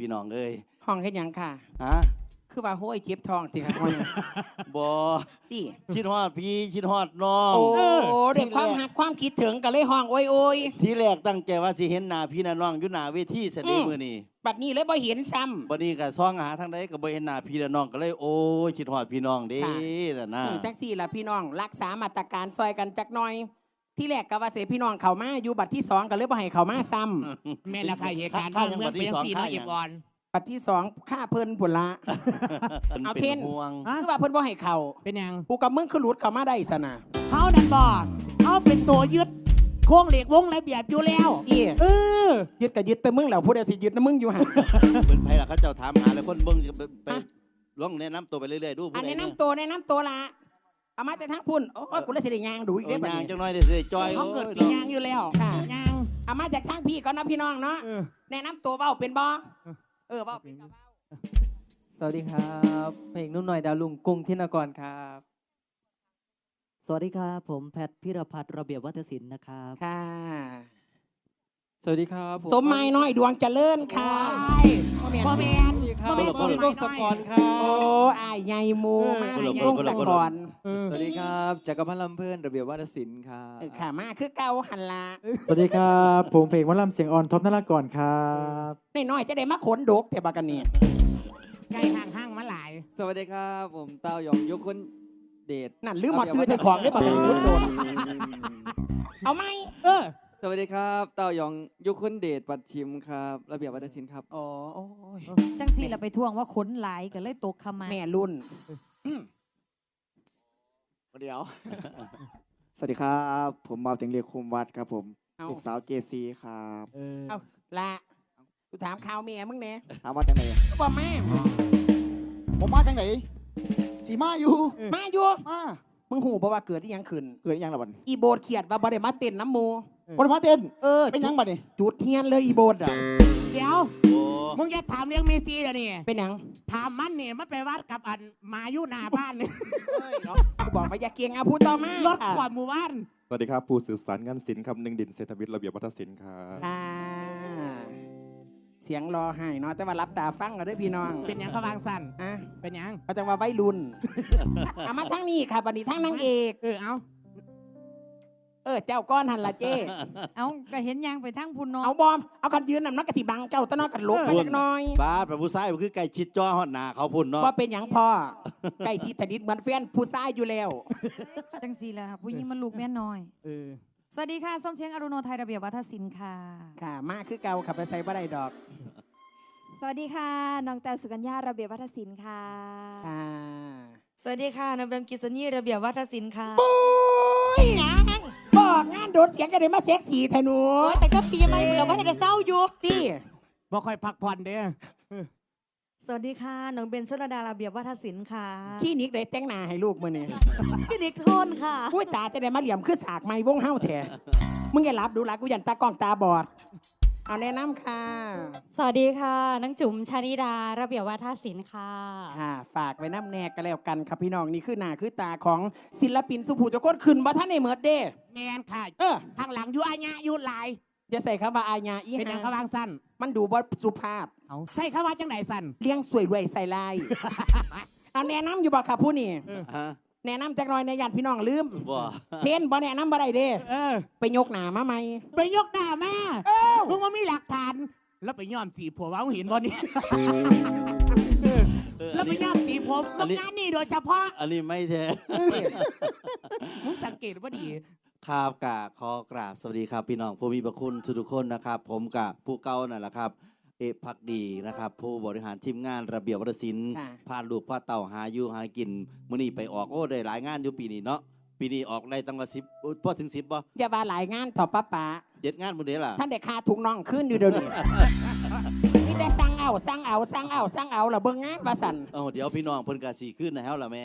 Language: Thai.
พี่น้องเอ้ยห้องเฮ็ดหยังค่ะ ฮะคือว่าโห้ยเจ็บท้องติค่ะห้องบ่ติชิดฮอดพี่ชิดฮอดน้องโอ้เออเด็กความหักความคิดถึงก็เลยห้องโอ้ยโอ้ยทีแรกตั้งใจว่าสิเห็นหน้าพี่น้าน้องอยู่หน้าเวทีเสยเด็จอืมมื้อนี้บัดนี้เลยบ่เห็นซ้ำ บัดนี้ก็ซ่องหาทางใดก็บ่เห็นหน้าพี่น้าน้องก็เลยโอ้ยชิดฮอดพี่น้องเด้ค่ะ น่ะนะ อืมจังสี่ล่ะพี่น้อง รักษามาตรการซอยกันจักหน่อย ที่แรกก็ว่าเสพี่น้องเข้ามาอยู่บัดที่สองก็เลยบ่ให้เข้ามาซ้ำแม่ละค่ะเหตุการณ์ค่าบ้านยังเมืองบัดเป็นที่ยังสองสี่ค่าเนาะเอยังฟออนบัดที่สองค่าเพิ่นพุ่นละเอาเทนป็ห่วงคือว่าเพิ่นบ่ให้เข้าเป็นยังกูกับมึงคือหลุดเข้ามาได้ซะนะเขานั่นบอกเขาเป็นตัวยึดโค้งเหล็กวงระเบียบอยู่แล้ว อีเออ ยึดก็ยึดแต่มึงแล้วผู้ใดสิยึดนะมึงอยู่หั่นเป็นไผล่ะเขาเจ้าถามหาแล้วคนเบิ่งสิไปไปลองแนะนำตัวไปเรื่อยๆดูอัผู้นใดแนะเนี่ยนำตัวแนะนำตัวละ เอามาแต่ทางพุ่นโอ้ยกูเลยสิได้ยางดูอีกเอเด้อบัดยางนี้จังน้อยเด้สิจอยเขาเกิดปีโอ้ยยางอยู่แล้วค่ะยางเอามาจากทางพี่ก่อนนะพี่น้องเนาะแนะนำตัวเว้าเป็นบ่เออเว้าเป็นก็เว้าสวัสดีครับเพลงนุ่นหน่อยดาวลุงกรุงทินกรครับ สวัสดีครับ ผมแพทย์พิรพัฒน์ระเบียบวัฒนศิลป์นะครับค่ะ สวัสดีครับสมหมายน้อยดวงเจริญค่ะ พ่อแมนสวัสดีครับพ่อแมนผมเป็นวงศกรครัโอ้บอายใหญ่หมูมาเออวงศกรสวัสดีครับจักรพันธ์ลำเพื่อนระเบียบวัฒนศิลป์ครับเออค่ะมาคือเก่าหันละสวัสดีครับผมเพลงวันลำเสียงอ่อนท็อปนรากรครับน้อยๆจะได้มาขนดกแต่บักกันนี่ไก่ห่างห้างมาหลาย สวัสดีครับ ผมเต้ายองยกคนเดชนั่นลืมหมดชื่อเจ้าของได้บักกันนี่โดนเอาไหมเออ สวัสดีครับ เต้ายองยกคนเดชปัดชิมครับระเบียบวัฒนศิลป์ครับโอ้โอ้ยจังสี่เราไปทวงว่าขนหลายก็เลยตกขมาแม่รุ่น เดี๋ยว สวัสดีครับ ผมมาถึงเรียกคุมวัดครับผมเอาลูกสาวเจซีครับเออเอาละกูถามข่าวแม่มึงแหน่ถามว่าจังไหนบ่แม่ผมมาจังไหนสีมาอยู่ มาอยู่มามึงหูบ่ว่าเกิดอีหยังขึ้นเกิดอีหยังละบันอีโบดเขียดว่าบ่ได้มาเต้นน้ำหมู บนมาเต้นเออเป็นหยังบัดนี่จุดเฮียนเลยอีโบดอะเดี๋ยวโอ้มึงจะถามเรื่องเมซี่เดี๋ยวนี้เป็นหยังถามมันเนี่ยมันไปวัดกับอันหมาอยู่หน้าบ้านเนี่ยกูบอกว่าอย่าเกียงเอาพูดต่อมาลดความหมู่บ้านสวัสดีครับ ผู้สืบสารงานศิลป์ครับหนึ่งดินเศรษฐวิทย์ระเบียบวัฒนศิลป์ครับอ่าเสียงรอให้เนาะแต่ว่ารับตาฟังกันด้วยพี่น้อง เป็นหยังเขาวางสั้นอะเป็นหยังเขาจะว่าไว้รุ่นเอามาทั้งนี้ค่ะบันนี้ทั้งนางเอกเออเอา เออเจ้าก้อนหันละเจ้เอาก็เห็นยางไปทั้งพุ่นเนาะเอาบอมเอากันยืนนำนักกะสิบังเจ้าตะนอกกันลบมาจักหน่อยบ้าแบบผู้ชายมันคือไก่ชิดจ้อฮอดหน้าเขาพุ่นเนาะว่าเป็นอย่างพ่อใกล้ชิดสนิทเหมือนแฟนผู้ชายอยู่แล้วจังสี่แหละค่ะผู้หญิงมันลูกแม่น้อยเออสวัสดีค่ะส้มเช้งอรุโนไทยระเบียบวัฒนศิลป์ค่ะ ค่ะ มาคือเก่าขับไปใส่บ่ได้ดอก สวัสดีค่ะน้องแต้วสุกัญญาระเบียบวัฒนศิลป์ค่ะค่ะ สวัสดีค่ะน้องแบมกิษณีระเบียบวัฒนศิลป์ค่ะโอ้ยหยั งบอกงานโดดเสียงกันเลยมาเซ็กซี่แทนูแต่ก็ปีใหม่เหลือว่าจะเศร้าอยู่ตี้บ่ค่อยพักผ่อนเด้อสวัสดีค่ะน้องเบนชลดาระเบียบวัฒนศิลป์ค่ะคลินิกได้แต่งหน้าให้ลูกมื้อนี้พี่นิกโทนค่ะอุ้ยตาจะได้มาเหลี่ยมคือสากไม้วงเฮาแท้มึงอย่ารับดูละกูยันตากล้องตาบอด เอาแนะนำค่ะ สวัสดีค่ะนังจุ๋มชานิดา ระเบียบวัฒนศิลป์ค่ะ ค่ะ ฝากไว้น้ำแนกกันแล้วกันครับพี่น้องนี่คือหน้าคือตาของศิลปินสุภูทุกคนขึ้นบ่ท่านในเมิดเด้แมนค่ะเออทางหลังอยู่อาญะอยู่หลายจะใส่คำว่าอาญาอีเป็นหยังหาเขาวางสั้นมันดูบ่สุภาพเอาใส่เขาว่าจังไหนสั้นเลี้ยงสวยรวยใส่ลายเอาแนะนำอยู่บ่ครับผู้นี่ฮะ แนะนำจักหน่อยในยานพี่น้องลืมบ่เทนบ่แนะนำบ่ได้เด้เออ ไปยกหนามาไหมไปยกหน้าแม่เอ้ามึงว่ามีหลักฐาน แล้วไปย้อมสีผมว่ามึงเห็นบ่นี่เออแล้วอันไปนี้ ย้อมสีผมอัมึนงนี้งานนี่โดยเฉพาะอันนี้ไม่แท้ มึงสังเกตว่าดี ครับกะขอกราบสวัสดีครับพี่น้องผู้มีพระคุณทุกๆคนนะครับ ผมกับผู้เก่านั่นแหละครับ เอกพักดีนะครับ ผู้บริหารทีมงานระเบียบวัฒนศิลป์ค่ะ พาลูกพาเต่าหาอยู่หากินมื้อนี้ไปออกโอ้ได้หลายงานอยู่ปีนี้เนาะปีนี้ออกได้ตั้งว่าสิบพอถึงสิบบ่อย่าว่าหลายงานต่อป้าป๋าเจ็ดงานมื้อนี้ล่ะท่านได้ค่าถุงน่องขึ้นอยู่เดี๋ยวนี้มีแต่สั่งเอาสั่งเอาสั่งเอาสั่งเอาละเบิ่งงานว่าสั่นเอ้าเดี๋ยวพี่น้องเพิ่นก็สิขึ้นแล้วล่ะแหม่